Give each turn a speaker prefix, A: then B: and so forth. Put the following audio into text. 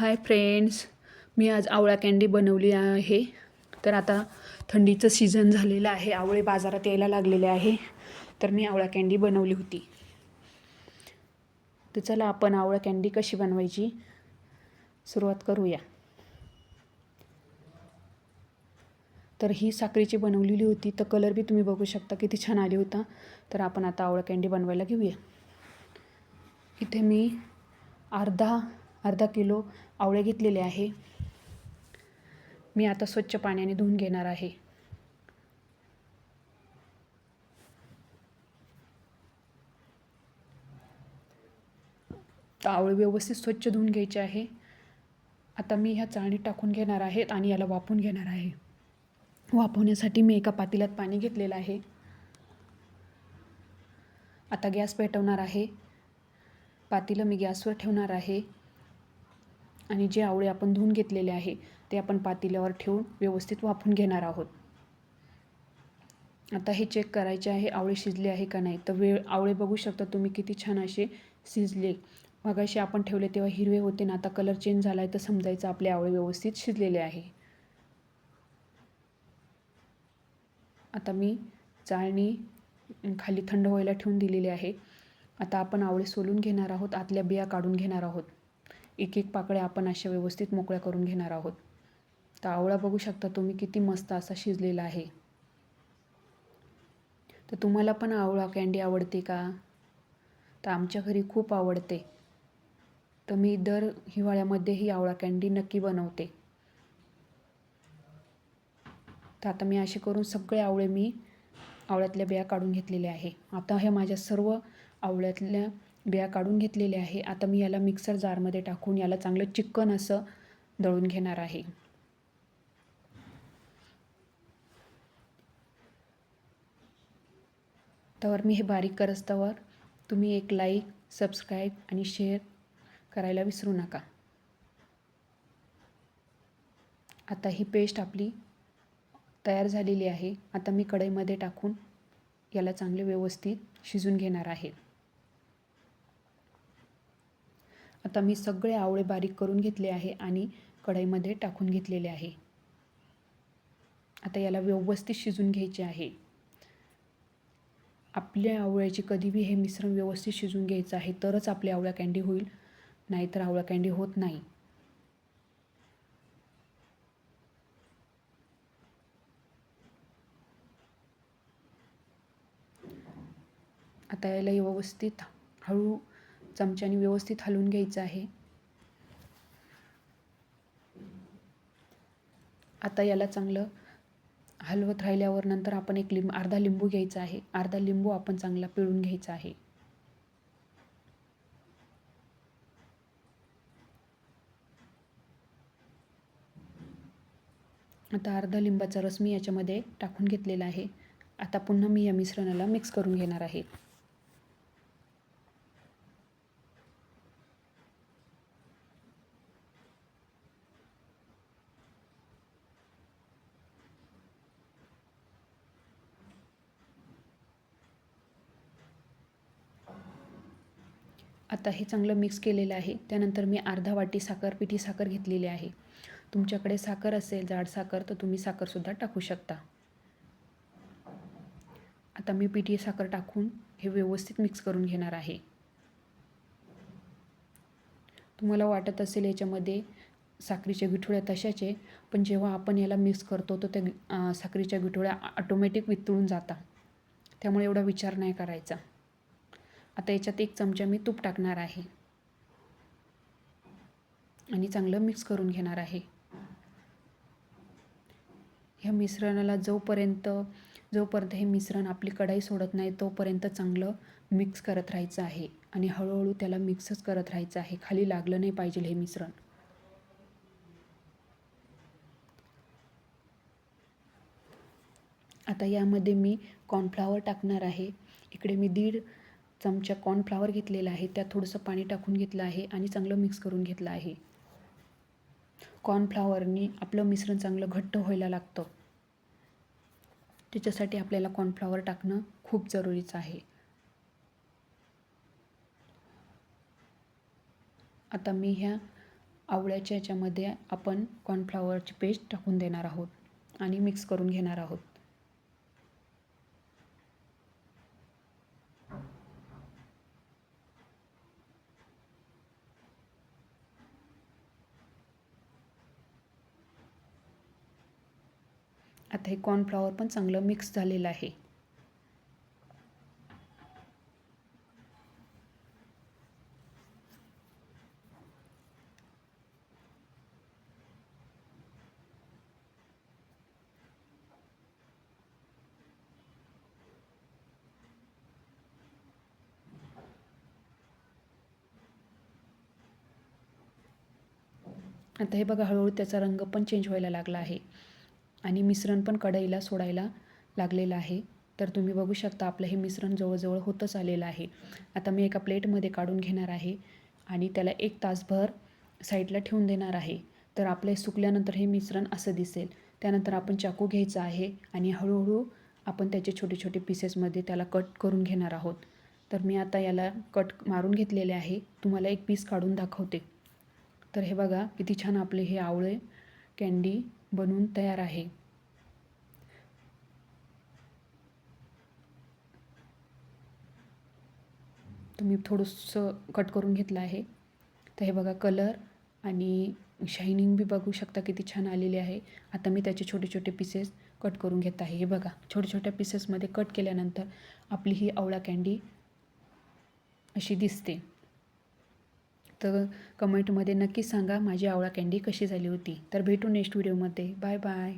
A: Hi friends मी आज आवळा candy बनवली आहे. तर आता थंडीचं सीझन झालेलं आहे. आवळे बाजारात यायला लागलेले आहे. तर मी आवळा कँडी बनवली होती. तर चला आपण आवळा कँडी कशी बनवायची? सुरुवात करूया. तर ही साखरेची बनवलेली होती. तर कलर बी तुम्ही बघू शकता किती छान आली होता. तर आपण आता आवळा कँडी बनवायला घेऊया. इथे मी अर्धा अर्धा किलो आवळे घेतलेले आहे. मी आता स्वच्छ पाण्याने धुवून घेणार आहे. आवळे व्यवस्थित स्वच्छ धुवून घ्यायचे आहे. आता मी ह्या चाळणीत टाकून घेणार आहेत आणि याला वापून घेणार आहे. वाफवण्यासाठी मी एका पातेल्यात पाणी घेतलेलं आहे. आता गॅस पेटवणार आहे. पातेलं मी गॅसवर ठेवणार आहे. आणि जे आवळे आपण धुवून घेतलेले आहे ते आपण पातेल्यावर ठेवून व्यवस्थित वाफून घेणार आहोत. आता हे चेक करायचे आहे आवळे शिजले आहे का नाही? तर वेळ आवळे बघू शकता तुम्ही किती छान असे शिजले. मगाशी आपण ठेवले तेव्हा हिरवे होते ना आता कलर चेंज झाला आहे तर समजायचं आपले आवळे व्यवस्थित शिजलेले आहे. आता मी चाळणी खाली थंड व्हायला ठेवून दिलेली आहे. आता आपण आवळे सोलून घेणार आहोत आतल्या बिया काढून घेणार आहोत. एक एक पाकळ्या आपण अशा व्यवस्थित मोकळ्या करून घेणार आहोत. तर आवळा बघू शकता तुम्ही किती मस्त असा शिजलेला आहे. तर तुम्हाला पण आवळा कँडी आवडते का? तर आमच्या घरी खूप आवडते. तर मी दर हिवाळ्यामध्ये ही आवळा कँडी नक्की बनवते. तर आता मी असे करून सगळे आवळे मी आवळ्यातल्या बिया काढून घेतलेल्या आहे. आता ह्या माझ्या सर्व आवळ्यातल्या बिया काढून घेतलेल्या आहे. आता मी याला मिक्सर जारमध्ये टाकून याला चांगलं चिक्कन असं दळून घेणार आहे. तर मी हे बारीक करस्तवर तुम्ही एक लाईक सबस्क्राईब आणि शेअर करायला विसरू नका. आता ही पेस्ट आपली तयार झालेली आहे. आता मी कढईमध्ये टाकून याला चांगले व्यवस्थित शिजून घेणार आहे. आता मी सगळे आवळे बारीक करून घेतले आहे आणि कढईमध्ये टाकून घेतलेले आहे. आता याला व्यवस्थित शिजून घ्यायचे आहे. आपल्या आवळ्याची कधीबी हे मिश्रण व्यवस्थित शिजून घ्यायचं आहे तरच आपली आवळा कँडी होईल नाहीतर आवळा कँडी होत नाही. आता याला व्यवस्थित हळू चमच्याने व्यवस्थित हलवून घ्यायचं आहे. आता याला चांगलं हलवत राहिल्यावर नंतर आपण एक लिंब अर्धा लिंबू घ्यायचा आहे. अर्धा लिंबू आपण चांगला पिळून घ्यायचा आहे. आता अर्धा लिंबाचा रस मी याच्यामध्ये टाकून घेतलेला आहे. आता पुन्हा मी या मिश्रणाला मिक्स करून घेणार आहे. आता हे चांगलं मिक्स केलेलं आहे. त्यानंतर मी अर्धा वाटी साखर पिठी साखर घेतलेली आहे. तुमच्याकडे साखर असेल जाड साखर तर तुम्ही साखरसुद्धा टाकू शकता. आता मी पिठी साखर टाकून हे व्यवस्थित मिक्स करून घेणार आहे. तुम्हाला वाटत असेल याच्यामध्ये साखरीच्या विठोळ्या तशाचे पण जेव्हा आपण याला मिक्स करतो तर त्या साखरीच्या विठोळ्या ऑटोमॅटिक वितळून जातात त्यामुळे एवढा विचार नाही करायचा. आता याच्यात एक चमचा मी तूप टाकणार आहे. आणि चांगलं मिक्स करून घेणार आहे. ह्या मिश्रणाला जोपर्यंत जोपर्यंत हे मिश्रण आपली कढाई सोडत नाही तोपर्यंत चांगलं मिक्स करत राहायचं आहे. आणि हळूहळू त्याला मिक्सच करत राहायचं आहे. खाली लागलं नाही पाहिजे हे मिश्रण. आता यामध्ये मी कॉर्नफ्लावर टाकणार आहे. इकडे मी दीड चमचा कॉर्नफ्लावर घेतलेला आहे. त्यात थोडंसं पाणी टाकून घेतलं आहे आणि चांगलं मिक्स करून घेतलं आहे. कॉर्नफ्लावरनी आपलं मिश्रण चांगलं घट्ट व्हायला लागतं. त्याच्यासाठी आपल्याला कॉर्नफ्लावर टाकणं खूप जरुरीचं आहे. आता मी ह्या आवळ्याच्या याच्यामध्ये आपण कॉर्नफ्लॉवरची पेस्ट टाकून देणार आहोत आणि मिक्स करून घेणार आहोत. आता हे कॉर्नफ्लॉवर पण चांगलं मिक्स झालेलं आहे. आता हे बघा हळूहळू त्याचा रंग पण चेंज व्हायला लागला आहे. आणि मिश्रण पण कढईला सोडायला लागलेलं आहे. तर तुम्ही बघू शकता आपलं हे मिश्रण जवळजवळ होतच आलेलं आहे. आता मी एका प्लेटमध्ये काढून घेणार आहे आणि त्याला एक तासभर साईडला ठेवून देणार आहे. तर आपले सुकल्यानंतर हे मिश्रण असं दिसेल. त्यानंतर आपण चाकू घ्यायचा आहे आणि हळूहळू आपण त्याचे छोटे छोटे पीसेसमध्ये त्याला कट करून घेणार आहोत. तर मी आता याला कट मारून घेतलेले आहे. तुम्हाला एक पीस काढून दाखवते. तर हे बघा किती छान आपले हे आवळे कँडी बनवून तयार आहे. तुम्ही थोडंसं कट करून घेतलं आहे. तर हे बघा कलर आणि शायनिंग बी बघू शकता किती छान आलेली आहे. आता मी त्याचे छोटे छोटे पीसेस कट करून घेत आहे. हे बघा छोट्या छोट्या पीसेसमध्ये कट केल्यानंतर आपली ही आवळा कँडी अशी दिसते. तर कमेंटमध्ये नक्की सांगा माझी आवळा कँडी कशी झाली होती. तर भेटू नेक्स्ट व्हिडिओमध्ये. Bye bye.